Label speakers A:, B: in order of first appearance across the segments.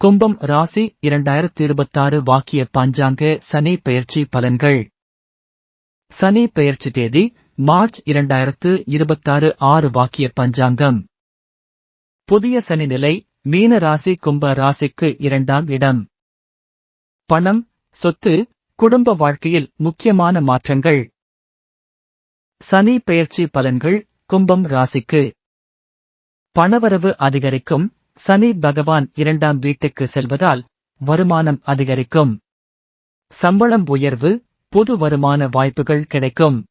A: கும்பம் ராசி இரண்டாயிரத்தி இருபத்தாறு வாக்கிய பஞ்சாங்க சனி பெயர்ச்சி பலன்கள். சனி பெயர்ச்சி தேதி மார்ச் இரண்டாயிரத்து இருபத்தாறு ஆறு வாக்கிய பஞ்சாங்கம். புதிய சனி நிலை மீன ராசி கும்ப ராசிக்கு இரண்டாம் இடம். பணம் சொத்து குடும்ப வாழ்க்கையில் முக்கியமான மாற்றங்கள். சனி பெயர்ச்சி பலன்கள் கும்பம் ராசிக்கு. பணவரவு அதிகரிக்கும் சனி பகவான் இரண்டாம் வீட்டுக்கு செல்வதால் வருமானம் அதிகரிக்கும். சம்பளம் உயர்வு புது வருமான வாய்ப்புகள் கிடைக்கும்.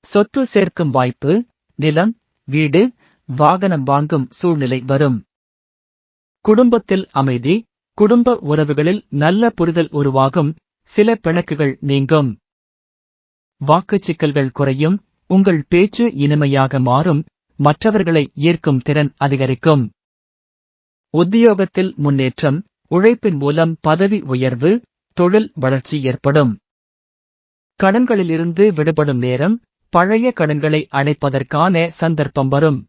A: சொத்து சேர்க்கும் வாய்ப்பு நிலம் வீடு வாகனம் வாங்கும் சூழ்நிலை வரும். குடும்பத்தில் அமைதி குடும்ப உறவுகளில் நல்ல புரிதல் உருவாகும் சில பிணக்குகள் நீங்கும். வாக்குச் சிக்கல்கள் குறையும் உங்கள் பேச்சு இனிமையாக மாறும் மற்றவர்களை ஈர்க்கும் திறன் அதிகரிக்கும். உத்தியோகத்தில் முன்னேற்றம் உழைப்பின் மூலம் பதவி உயர்வு தொழில் வளர்ச்சி ஏற்படும். கடன்களிலிருந்து விடுபடும் நேரம் பழைய கடன்களை அடைப்பதற்கான சந்தர்ப்பம் வரும்.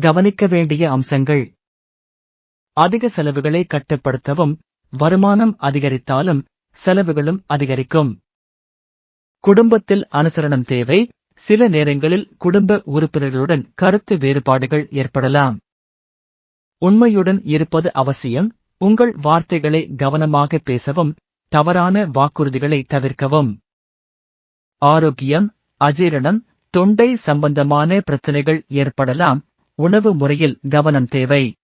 A: கவனிக்க வேண்டிய அம்சங்கள். அதிக செலவுகளை கட்டுப்படுத்தவும் வருமானம் அதிகரித்தாலும் செலவுகளும் அதிகரிக்கும். குடும்பத்தில் அனுசரணம் தேவை சில நேரங்களில் குடும்ப உறுப்பினர்களுடன் கருத்து வேறுபாடுகள் ஏற்படலாம். உண்மையுடன் இருப்பது அவசியம். உங்கள் வார்த்தைகளை கவனமாக பேசவும் தவறான வாக்குறுதிகளை தவிர்க்கவும். ஆரோக்கியம் அஜீரணம் தொண்டை சம்பந்தமான பிரச்சனைகள் ஏற்படலாம். உணவு முறையில் கவனம் தேவை.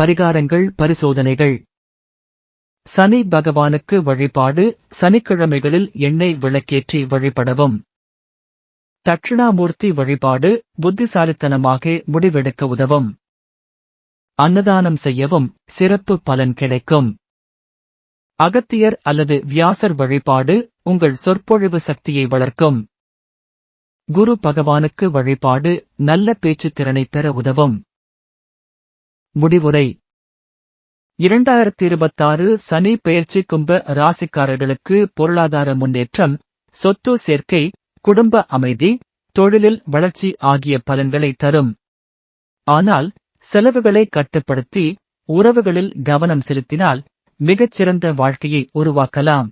A: பரிகாரங்கள் பரிசோதனைகள். சனி பகவானுக்கு வழிபாடு சனிக்கிழமைகளில் எண்ணெய் விளக்கேற்றி வழிபடவும். தட்சிணாமூர்த்தி வழிபாடு புத்திசாலித்தனமாக முடிவெடுக்க உதவும். அன்னதானம் செய்யவும் சிறப்பு பலன் கிடைக்கும். அகத்தியர் அல்லது வியாசர் வழிபாடு உங்கள் சொற்பொழிவு சக்தியை வளர்க்கும். குரு பகவானுக்கு வழிபாடு நல்ல பேச்சுத் திறனை பெற உதவும். முடிவுரை. இரண்டாயிரத்தி இருபத்தாறு சனி பெயர்ச்சி கும்ப ராசிக்காரர்களுக்கு பொருளாதார முன்னேற்றம் சொத்து சேர்க்கை குடும்ப அமைதி தொழிலில் வளர்ச்சி ஆகிய பலன்களை தரும். ஆனால் செலவுகளை கட்டுப்படுத்தி உறவுகளில் கவனம் செலுத்தினால் மிகச்சிறந்த வாழ்க்கையை உருவாக்கலாம்.